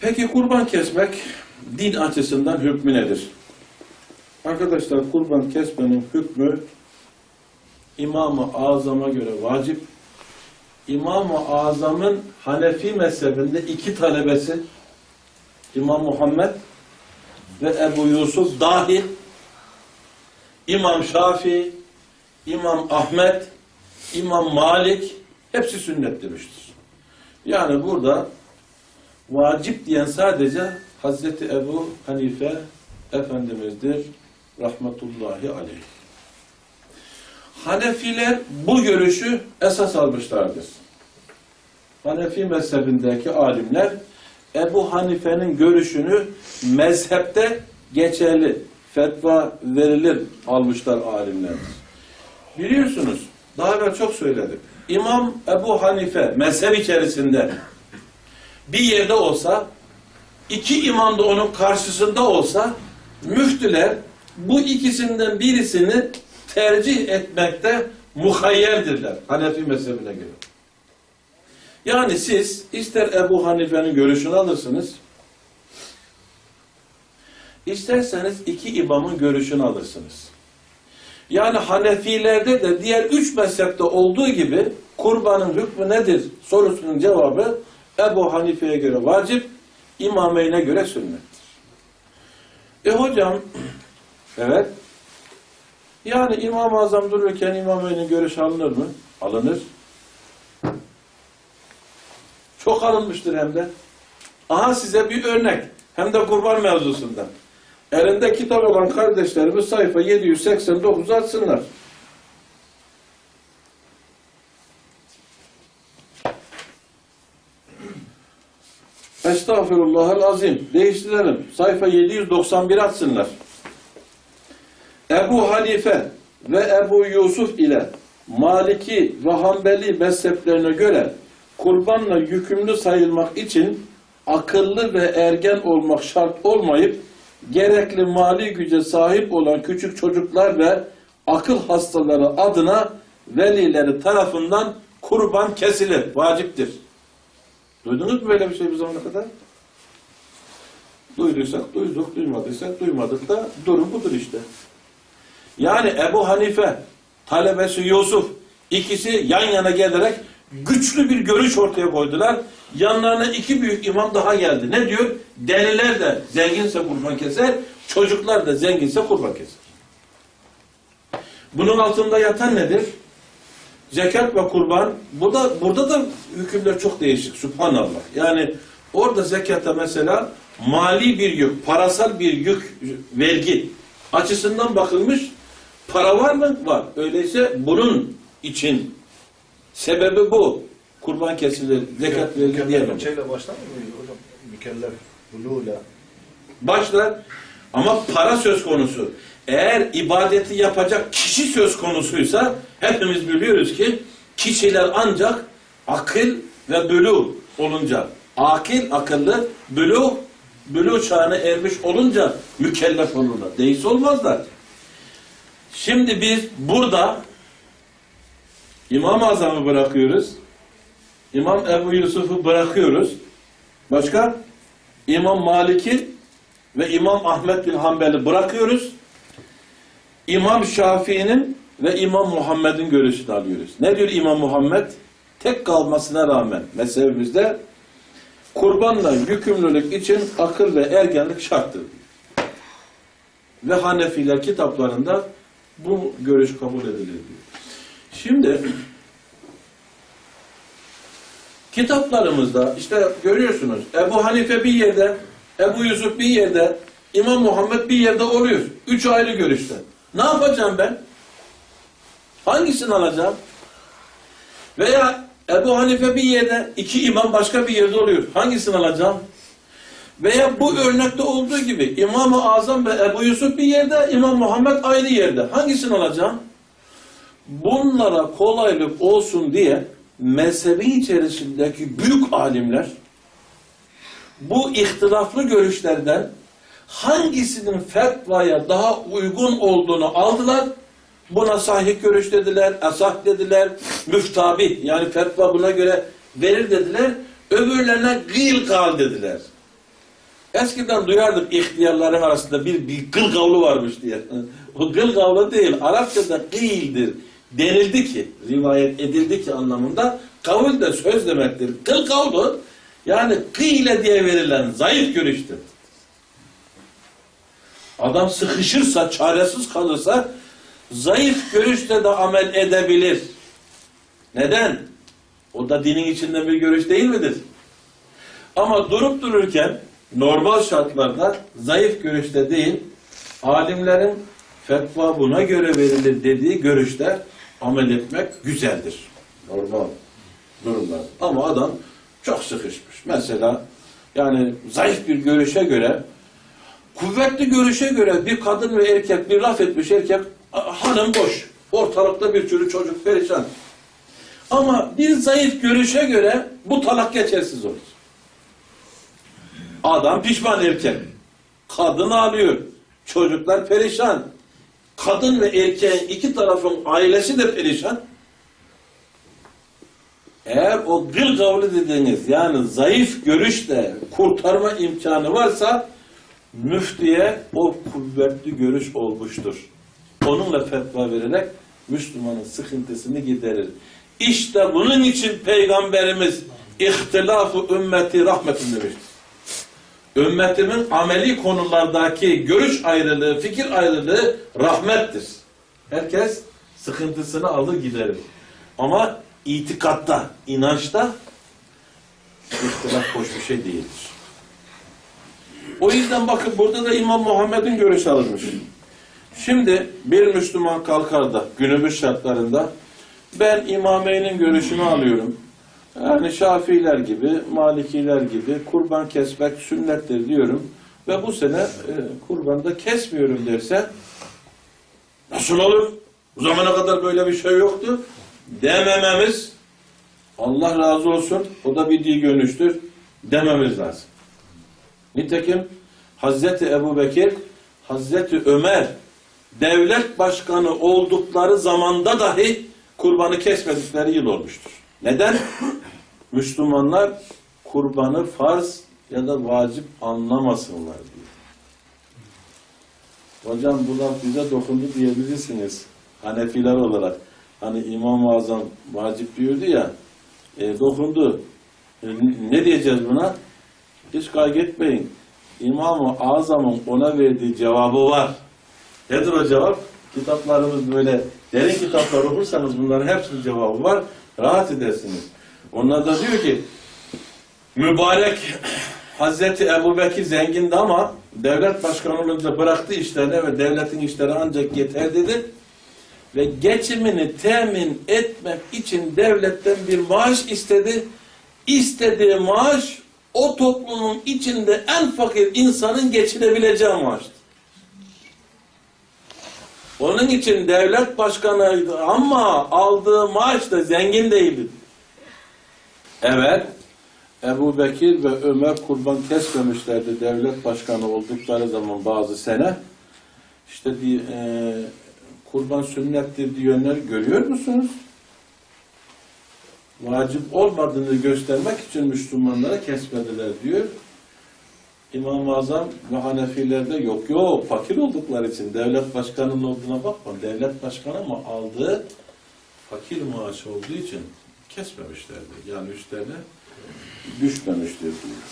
Peki kurban kesmek din açısından hükmü nedir? Arkadaşlar kurban kesmenin hükmü İmam-ı Azam'a göre vacip. İmam-ı Azam'ın Hanefi mezhebinde iki talebesi İmam Muhammed ve Ebu Yusuf dahil İmam Şafii, İmam Ahmet, İmam Malik hepsi sünnet demiştir. Yani burada vacip diyen sadece Hazreti Ebu Hanife Efendimiz'dir. Rahmetullahi aleyh. Hanefiler bu görüşü esas almışlardır. Hanefi mezhebindeki alimler Ebu Hanife'nin görüşünü mezhepte geçerli, fetva verilir almışlar alimler. Biliyorsunuz, daha evvel çok söyledik. İmam Ebu Hanife mezhep içerisinde bir yerde olsa, iki imam da onun karşısında olsa, müftüler bu ikisinden birisini tercih etmekte muhayyerdirler Hanefi mezhebine göre. Yani siz ister Ebu Hanife'nin görüşünü alırsınız, isterseniz iki imamın görüşünü alırsınız. Yani Hanefilerde de diğer üç mezhepte olduğu gibi kurbanın hükmü nedir sorusunun cevabı Ebu Hanife'ye göre vacip, İmameyn'e göre sünnettir. E hocam, evet, yani İmam-ı Azam dururken İmameyn'in görüşü alınır mı? Alınır. Çok alınmıştır hem de. Aha size bir örnek. Hem de kurban mevzusunda. Elinde kitap olan kardeşlerimiz sayfa 789 açsınlar. Estağfirullahal azim. Değiştirelim. Sayfa 791 açsınlar. Ebu Hanife ve Ebu Yusuf ile Maliki ve Hanbeli mezheplerine göre kurbanla yükümlü sayılmak için akıllı ve ergen olmak şart olmayıp gerekli mali güce sahip olan küçük çocuklar ve akıl hastaları adına velileri tarafından kurban kesilir, vaciptir. Duydunuz mu böyle bir şey bu zamana kadar? Duyduysak duyduk, duymadıysak duymadık da durum budur işte. Yani Ebu Hanife, talebesi Yusuf ikisi yan yana gelerek güçlü bir görüş ortaya koydular. Yanlarına iki büyük imam daha geldi. Ne diyor? Deliler de zenginse kurban keser, çocuklar da zenginse kurban keser. Bunun altında yatan nedir? Zekat ve kurban. Burada, burada da hükümler çok değişik. Subhanallah. Yani orada zekata mesela mali bir yük, parasal bir yük, vergi açısından bakılmış. Para var mı? Var. Öyleyse bunun için sebebi bu. Kurban kesilir, zekat verilir diyemem. Şeyle başlar mı hocam? Mükellef, buluyla. Başlar ama para söz konusu. Eğer ibadeti yapacak kişi söz konusuysa hepimiz biliyoruz ki kişiler ancak akıl ve bülü olunca akil, akıllı, bülü, bülü çağına ermiş olunca mükellef olurlar. Değilse olmazlar. Şimdi biz burada İmam-ı Azam'ı bırakıyoruz. İmam Ebu Yusuf'u bırakıyoruz. Başka? İmam Malik'i ve İmam Ahmet bin Hanbel'i bırakıyoruz. İmam Şafii'nin ve İmam Muhammed'in görüşünü alıyoruz. Ne diyor İmam Muhammed? Tek kalmasına rağmen mezhebimizde kurbanla yükümlülük için akıl ve ergenlik şarttır. Ve Hanefiler kitaplarında bu görüş kabul edilir diyor. Şimdi kitaplarımızda işte görüyorsunuz Ebu Hanife bir yerde, Ebu Yusuf bir yerde, İmam Muhammed bir yerde oluyor. Üç ayrı görüşte. Ne yapacağım ben? Hangisini alacağım? Veya Ebu Hanife bir yerde, iki imam başka bir yerde oluyor. Hangisini alacağım? Veya bu örnekte olduğu gibi İmam-ı Azam ve Ebu Yusuf bir yerde, İmam Muhammed ayrı yerde. Hangisini alacağım? Bunlara kolaylık olsun diye mezhebi içerisindeki büyük alimler bu ihtilaflı görüşlerden hangisinin fetvaya daha uygun olduğunu aldılar. Buna sahih görüş dediler, esah dediler, müftabi yani fetva buna göre verir dediler. Öbürlerine gıl kal dediler. Eskiden duyardık ihtiyarların arasında bir, bir kıl kavlu varmış diye. o kıl kavlu değil, Arapçada kıyildir. Denildi ki, rivayet edildi ki anlamında kavul de söz demektir. Kıl kavlu yani kıyle diye verilen zayıf görüştür. Adam sıkışırsa, çaresiz kalırsa zayıf görüşle de amel edebilir. Neden? O da dinin içinde bir görüş değil midir? Ama durup dururken normal şartlarda zayıf görüşte değil, alimlerin fetva buna göre verilir dediği görüşte amel etmek güzeldir. Normal durumlar. Ama adam çok sıkışmış. Mesela yani zayıf bir görüşe göre kuvvetli görüşe göre bir kadın ve erkek bir laf etmiş erkek hanım boş. Ortalıkta bir sürü çocuk perişan. Ama bir zayıf görüşe göre bu talak geçersiz olur. Adam pişman erkek. Kadın ağlıyor. Çocuklar perişan. Kadın ve erkeğin iki tarafın ailesi de perişan. Eğer o gıl kavli dediğiniz yani zayıf görüşle kurtarma imkanı varsa müftiye o kuvvetli görüş olmuştur. Onunla fetva vererek Müslümanın sıkıntısını giderir. İşte bunun için Peygamberimiz ihtilafı ümmeti rahmetin demiştir. Ümmetimin ameli konulardaki görüş ayrılığı, fikir ayrılığı rahmettir. Herkes sıkıntısını alır giderir. Ama itikatta, inançta ihtilaf hoş bir şey değildir. O yüzden bakın burada da İmam Muhammed'in görüşü alınmış. Şimdi bir Müslüman kalkar da günümüz şartlarında ben İmameyn'in görüşünü alıyorum. Yani Şafiiler gibi, Malikiler gibi kurban kesmek sünnettir diyorum. Ve bu sene e, kurbanda kesmiyorum derse nasıl olur? Bu zamana kadar böyle bir şey yoktu. Demememiz Allah razı olsun. O da bildiği görüştür. Dememiz lazım. Nitekim Hazreti Ebu Bekir, Hazreti Ömer devlet başkanı oldukları zamanda dahi kurbanı kesmedikleri yıl olmuştur. Neden? Müslümanlar kurbanı farz ya da vacip anlamasınlar diye. Hocam bu laf bize dokundu diyebilirsiniz. Hanefiler olarak. Hani İmam-ı Azam vacip diyordu ya, e, dokundu. E, ne diyeceğiz buna? Hiç kaygetmeyin. İmam-ı Azam'ın ona verdiği cevabı var. Nedir o cevap? Kitaplarımız böyle derin kitaplar okursanız bunların hepsinin cevabı var. Rahat edersiniz. Onlar da diyor ki mübarek Hazreti Ebu Bekir zengindi ama devlet başkanı olunca bıraktı işlerini ve devletin işleri ancak yeter dedi. Ve geçimini temin etmek için devletten bir maaş istedi. İstediği maaş o toplumun içinde en fakir insanın geçinebileceği maaştı. Onun için devlet başkanıydı ama aldığı maaş da zengin değildi. Evet, Ebu Bekir ve Ömer kurban kesmemişlerdi devlet başkanı oldukları zaman bazı sene. İşte di- e, kurban sünnettir diyenler görüyor musunuz? Vacip olmadığını göstermek için Müslümanlara kesmediler diyor. İmam-ı Azam ve Hanefilerde yok yok fakir oldukları için devlet başkanının olduğuna bakma. Devlet başkanı ama aldığı fakir maaşı olduğu için kesmemişlerdi. Yani üstlerine düşmemiştir diyor.